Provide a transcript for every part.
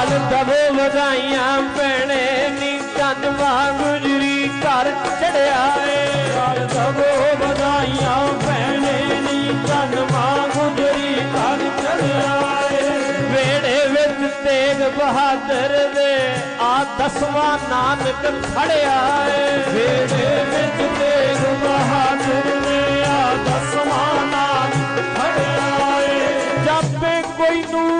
ਲਾਲ ਦਵੋ ਵਧਾਈਆਂ ਭੈਣੇ, ਨੀ ਧੰਨਵਾ ਗੁਜਰੀ ਘਰ ਚੜਿਆ ਏ। ਲਾਲ ਦਵੋ ਵਧਾਈਆਂ ਭੈਣੇ, ਨੀ ਧੰਨਵਾ ਗੁਜਰੀ ਘਰ ਚੜਿਆ ਏ। ਵੇੜੇ ਵਿੱਚ ਤੇਗ ਬਹਾਦਰ ਦੇ ਆ ਦਸਵਾਂ ਨਾਨਕ ਖੜਿਆ ਏ। ਵੇੜੇ ਵਿੱਚ ਤੇਗ ਬਹਾਦਰ ਨੇ ਆ ਦਸਵਾਂ ਨਾਨਕ ਖੜਿਆ ਏ। ਜਾਪੇ ਕੋਈ ਨੂਰ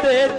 te